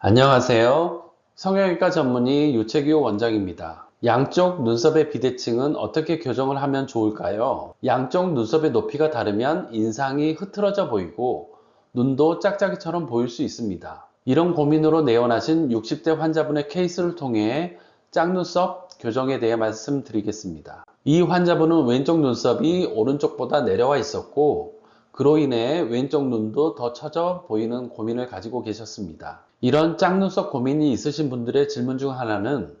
안녕하세요. 성형외과 전문의 유채기호 원장입니다. 양쪽 눈썹의 비대칭은 어떻게 교정을 하면 좋을까요? 양쪽 눈썹의 높이가 다르면 인상이 흐트러져 보이고 눈도 짝짝이처럼 보일 수 있습니다. 이런 고민으로 내원하신 60대 환자분의 케이스를 통해 짝눈썹 교정에 대해 말씀드리겠습니다. 이 환자분은 왼쪽 눈썹이 오른쪽보다 내려와 있었고 그로 인해 왼쪽 눈도 더 처져 보이는 고민을 가지고 계셨습니다. 이런 짝눈썹 고민이 있으신 분들의 질문 중 하나는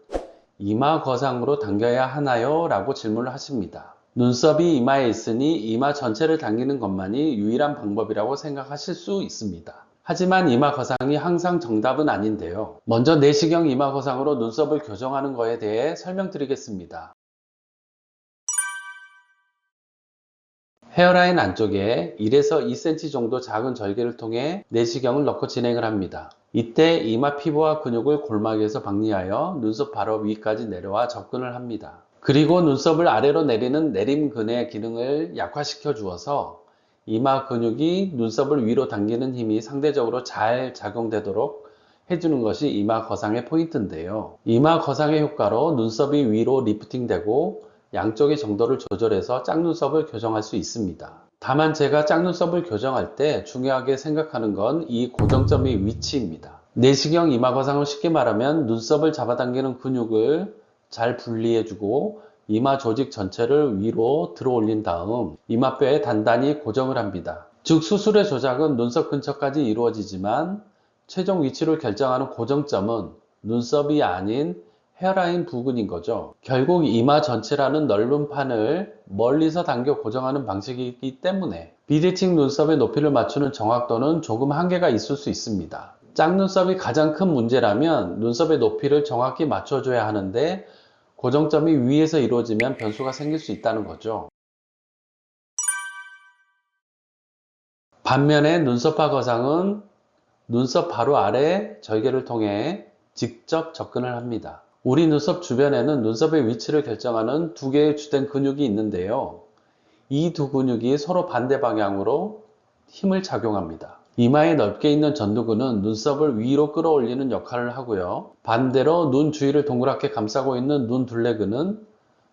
이마 거상으로 당겨야 하나요? 라고 질문을 하십니다. 눈썹이 이마에 있으니 이마 전체를 당기는 것만이 유일한 방법이라고 생각하실 수 있습니다. 하지만 이마 거상이 항상 정답은 아닌데요. 먼저 내시경 이마 거상으로 눈썹을 교정하는 것에 대해 설명드리겠습니다. 헤어라인 안쪽에 1에서 2cm 정도 작은 절개를 통해 내시경을 넣고 진행을 합니다. 이때 이마 피부와 근육을 골막에서 박리하여 눈썹 바로 위까지 내려와 접근을 합니다. 그리고 눈썹을 아래로 내리는 내림근의 기능을 약화시켜 주어서 이마 근육이 눈썹을 위로 당기는 힘이 상대적으로 잘 작용되도록 해주는 것이 이마 거상의 포인트인데요. 이마 거상의 효과로 눈썹이 위로 리프팅되고 양쪽의 정도를 조절해서 짝눈썹을 교정할 수 있습니다. 다만 제가 짝눈썹을 교정할 때 중요하게 생각하는 건 이 고정점의 위치입니다. 내시경 이마거상을 쉽게 말하면 눈썹을 잡아당기는 근육을 잘 분리해주고 이마 조직 전체를 위로 들어 올린 다음 이마뼈에 단단히 고정을 합니다. 즉 수술의 조작은 눈썹 근처까지 이루어지지만 최종 위치를 결정하는 고정점은 눈썹이 아닌 헤어라인 부근인 거죠. 결국 이마 전체라는 넓은 판을 멀리서 당겨 고정하는 방식이기 때문에 비대칭 눈썹의 높이를 맞추는 정확도는 조금 한계가 있을 수 있습니다. 짝눈썹이 가장 큰 문제라면 눈썹의 높이를 정확히 맞춰줘야 하는데 고정점이 위에서 이루어지면 변수가 생길 수 있다는 거죠. 반면에 눈썹파 거상은 눈썹 바로 아래 절개를 통해 직접 접근을 합니다. 우리 눈썹 주변에는 눈썹의 위치를 결정하는 두 개의 주된 근육이 있는데요. 이 두 근육이 서로 반대 방향으로 힘을 작용합니다. 이마에 넓게 있는 전두근은 눈썹을 위로 끌어올리는 역할을 하고요. 반대로 눈 주위를 동그랗게 감싸고 있는 눈 둘레근은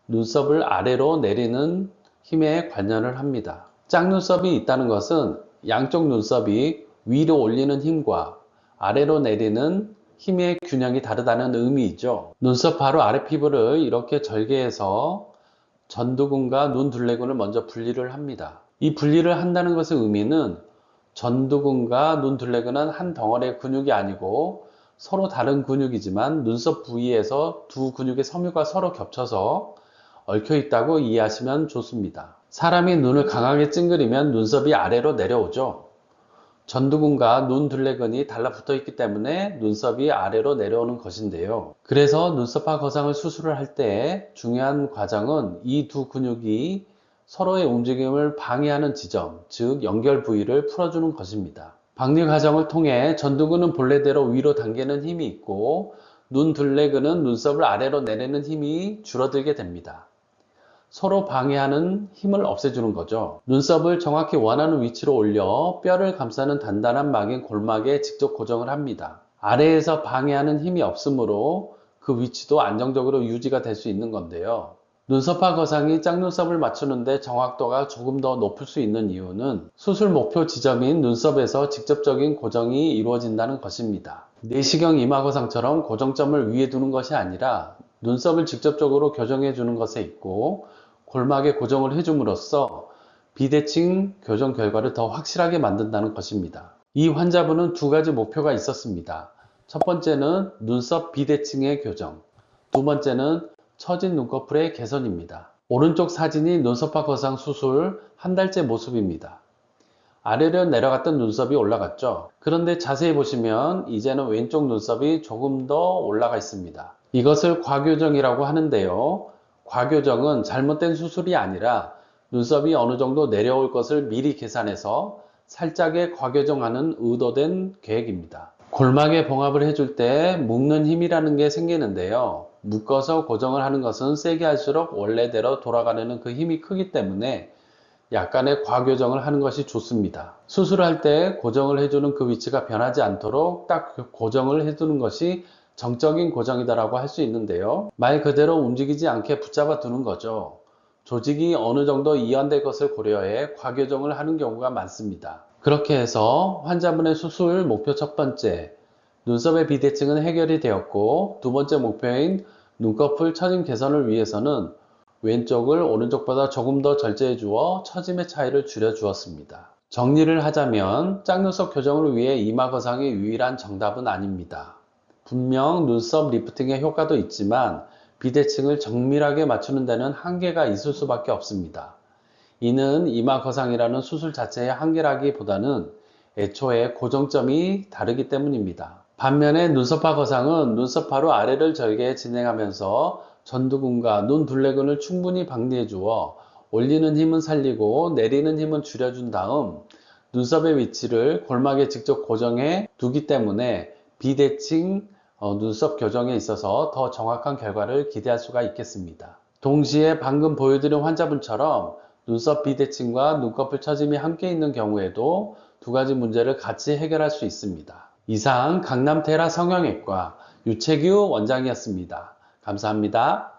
눈썹을 아래로 내리는 힘에 관여를 합니다. 짝눈썹이 있다는 것은 양쪽 눈썹이 위로 올리는 힘과 아래로 내리는 힘의 균형이 다르다는 의미이죠. 눈썹 바로 아래 피부를 이렇게 절개해서 전두근과 눈 둘레근을 먼저 분리를 합니다. 이 분리를 한다는 것의 의미는 전두근과 눈 둘레근은 한 덩어리의 근육이 아니고 서로 다른 근육이지만 눈썹 부위에서 두 근육의 섬유가 서로 겹쳐서 얽혀 있다고 이해하시면 좋습니다. 사람이 눈을 강하게 찡그리면 눈썹이 아래로 내려오죠. 전두근과 눈 둘레근이 달라붙어 있기 때문에 눈썹이 아래로 내려오는 것인데요. 그래서 눈썹파 거상을 수술을 할 때 중요한 과정은 이 두 근육이 서로의 움직임을 방해하는 지점, 즉 연결 부위를 풀어주는 것입니다. 박리 과정을 통해 전두근은 본래대로 위로 당기는 힘이 있고 눈 둘레근은 눈썹을 아래로 내리는 힘이 줄어들게 됩니다. 서로 방해하는 힘을 없애주는 거죠. 눈썹을 정확히 원하는 위치로 올려 뼈를 감싸는 단단한 막인 골막에 직접 고정을 합니다. 아래에서 방해하는 힘이 없으므로 그 위치도 안정적으로 유지가 될 수 있는 건데요. 눈썹파 거상이 짝눈썹을 맞추는데 정확도가 조금 더 높을 수 있는 이유는 수술 목표 지점인 눈썹에서 직접적인 고정이 이루어진다는 것입니다. 내시경 이마 거상처럼 고정점을 위에 두는 것이 아니라 눈썹을 직접적으로 교정해 주는 것에 있고 골막에 고정을 해줌으로써 비대칭 교정 결과를 더 확실하게 만든다는 것입니다. 이 환자분은 두 가지 목표가 있었습니다. 첫 번째는 눈썹 비대칭의 교정, 두 번째는 처진 눈꺼풀의 개선입니다. 오른쪽 사진이 눈썹파 거상 수술 한 달째 모습입니다. 아래로 내려갔던 눈썹이 올라갔죠. 그런데 자세히 보시면 이제는 왼쪽 눈썹이 조금 더 올라가 있습니다. 이것을 과교정이라고 하는데요. 과교정은 잘못된 수술이 아니라 눈썹이 어느 정도 내려올 것을 미리 계산해서 살짝의 과교정하는 의도된 계획입니다. 골막에 봉합을 해줄 때 묶는 힘이라는 게 생기는데요. 묶어서 고정을 하는 것은 세게 할수록 원래대로 돌아가려는 그 힘이 크기 때문에 약간의 과교정을 하는 것이 좋습니다. 수술할 때 고정을 해주는 그 위치가 변하지 않도록 딱 고정을 해두는 것이 정적인 고정이다라고 할 수 있는데요. 말 그대로 움직이지 않게 붙잡아 두는 거죠. 조직이 어느 정도 이완될 것을 고려해 과교정을 하는 경우가 많습니다. 그렇게 해서 환자분의 수술 목표 첫 번째, 눈썹의 비대칭은 해결이 되었고 두 번째 목표인 눈꺼풀 처짐 개선을 위해서는 왼쪽을 오른쪽보다 조금 더 절제해 주어 처짐의 차이를 줄여 주었습니다. 정리를 하자면 짝눈썹 교정을 위해 이마 거상이 유일한 정답은 아닙니다. 분명 눈썹 리프팅의 효과도 있지만 비대칭을 정밀하게 맞추는 데는 한계가 있을 수밖에 없습니다. 이는 이마 거상이라는 수술 자체의 한계라기보다는 애초에 고정점이 다르기 때문입니다. 반면에 눈썹파 거상은 눈썹파로 아래를 절개 진행하면서 전두근과 눈 둘레근을 충분히 방리해 주어 올리는 힘은 살리고 내리는 힘은 줄여준 다음 눈썹의 위치를 골막에 직접 고정해 두기 때문에 비대칭 어, 눈썹 교정에 있어서 더 정확한 결과를 기대할 수가 있겠습니다. 동시에 방금 보여드린 환자분처럼 눈썹 비대칭과 눈꺼풀 처짐이 함께 있는 경우에도 두 가지 문제를 같이 해결할 수 있습니다. 이상 강남테라 성형외과 유채규 원장이었습니다. 감사합니다.